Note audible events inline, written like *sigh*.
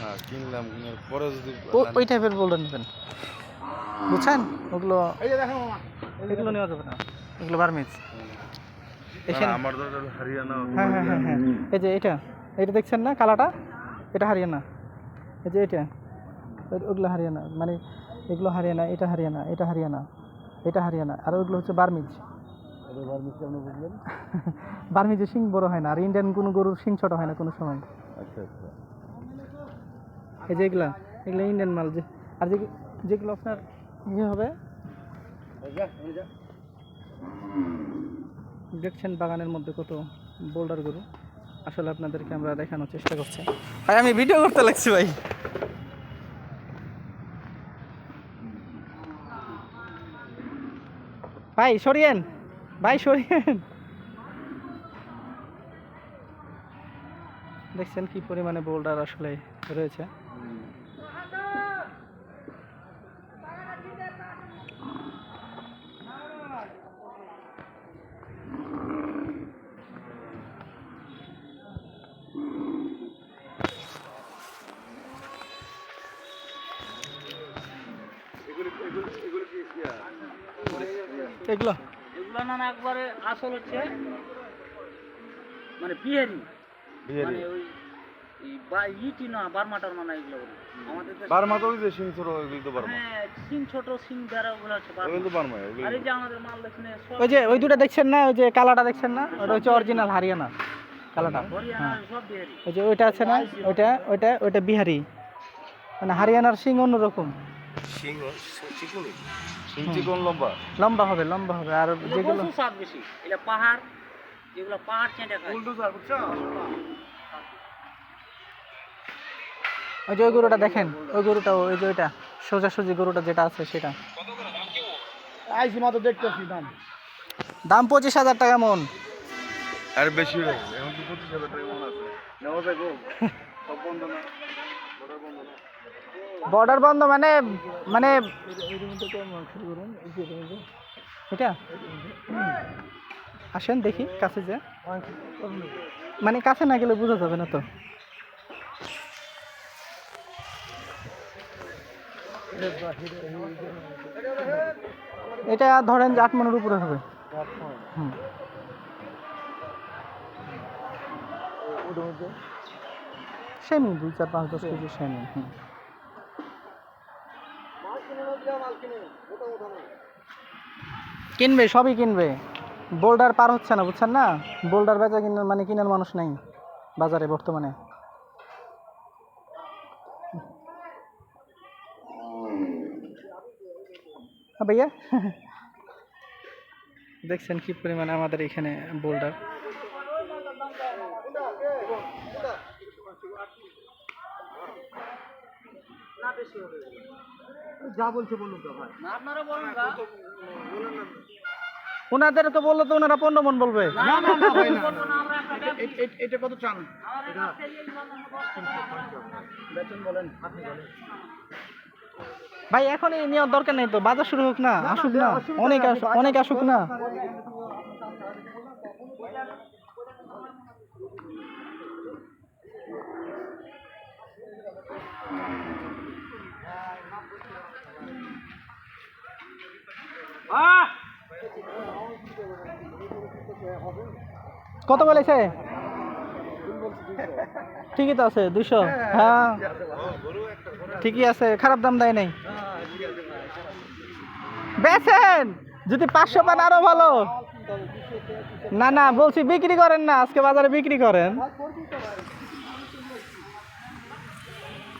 না কিনলাম কিনার পরে যদি ওই টাইপের বোল্ডার নেবেন। বুঝছেন? ওগুলো এগুলো নেওয়া যাবে না। এগুলো বার্মিজ। এখানে আমার দরকার হরিয়ানা হ্যাঁ হ্যাঁ হ্যাঁ হ্যাঁ। এই যে এটা। এটা দেখছেন না কালাটা? এটা হারিয়ানা। এই যে এটা। ওগুলো হারিয়ানা। মানে এগুলো হারিয়ানা এটা হারিয়ানা এটা হারিয়ানা এটা হারিয়ানা আর ওগুলো হচ্ছে বার্মিজ। বার্মিজের শিং বড় হয় না আর ইন্ডিয়ান কোনো গরুর শিং ছোট হয় না কোনো সময়। আচ্ছা আচ্ছা। এই যে এগুলা এগুলো ইন্ডিয়ান মাল যে। আর যে যেগুলো আপনার ইয়ে হবে দেখছেন বাগানের মধ্যে কত বোল্ডার গরু। আসলে আপনাদেরকে আমরা দেখানোর চেষ্টা করছি। ভাই আমি ভিডিও করতে লাগছি ভাই। ভাই সরিয়েন। ভাই সরিয়েন। দেখছেন কি পরিমাণে বোল্ডার আসলে রয়েছে। এগুলো? এগুলো না না একবারে আসল হচ্ছে মানে বিহারি। মানে ওই বা- ইটি না বারমাটার মানে এগুলো আমাদের দেশে- তো ওই যে সিং ছোট ওইগুলো তো বারমা। হ্যাঁ সিং ছোট সিং যারা ওগুলো হচ্ছে বারমা। ওইগুলো তো বারমা আর এই যে আমাদের মাল দেখছেন ওই যে ওই দুটো দেখছেন না? ওই যে কালাটা দেখছেন না? ওটা হচ্ছে অরিজিনাল হারিয়ানা কালাটা। হরিয়ানা সব বিহারি। ওই যে ওইটা আছে না? ওইটা ওইটা ওইটা বিহারি। মানে হারিয়ানার সিং অন্যরকম। চিকুনি চিকন লম্বা? লম্বা হবে লম্বা হবে। আর যেগুলো স্বাদ বেশি। এটা পাহাড় যেগুলো পাহাড় চেঁটে খায়। ওই যে ওই গরুটা দেখেন ওই গরুটা ওই যে ওইটা সোজাসুজি গরুটা যেটা আছে সেটা। আইসি মতো দেখতেছি দাম। দাম পঁচিশ হাজার টাকা মন। আর বেশি হয়ে গেছে এখন কি পঁচিশ হাজার টাকা মনে আছে। নেওয়া যায় গো। *laughs* সব বন্ধ না বর্ডার বন্ধ না। বর্ডার বন্ধ মানে মানে এটা? আসেন দেখি, কাছে যে। মানে কাছে না গেলে বোঝা যাবে না তো। এটা ধরেন যে আট মনের উপরে হবে। সেমি, দুই চার পাঁচ দশ কেজি সেমি, হুম। কিনবে সবই কিনবে। বোল্ডার পার হচ্ছে না বুঝছেন না? বোল্ডার বেচা কিনার মানে কিনার মানুষ নাই বাজারে বর্তমানে। হ্যাঁ ভাইয়া? দেখছেন কি পরিমাণে আমাদের এখানে বোল্ডার। না আপনারা বলুন গা। ওনাদের তো বলল তো ওনারা পনেরো মন বলবে। না, না, না, বলব না, আমরা একটা ব্যাগ- এটা কত চান আমাদের কাছ থেকে এই ভাই এখন এই নেওয়ার দরকার নেই তো বাজার শুরু হোক না আসুক না। অনেক আসুক অনেক আসুক না। কত বলেছে? ঠিকই তো আছে দুশো হ্যাঁ। ঠিকই আছে, খারাপ দাম দেয় নাই। বেছেন যদি পাঁচশো পান আরও ভালো। না না, বলছি বিক্রি করেন না, আজকে বাজারে বিক্রি করেন।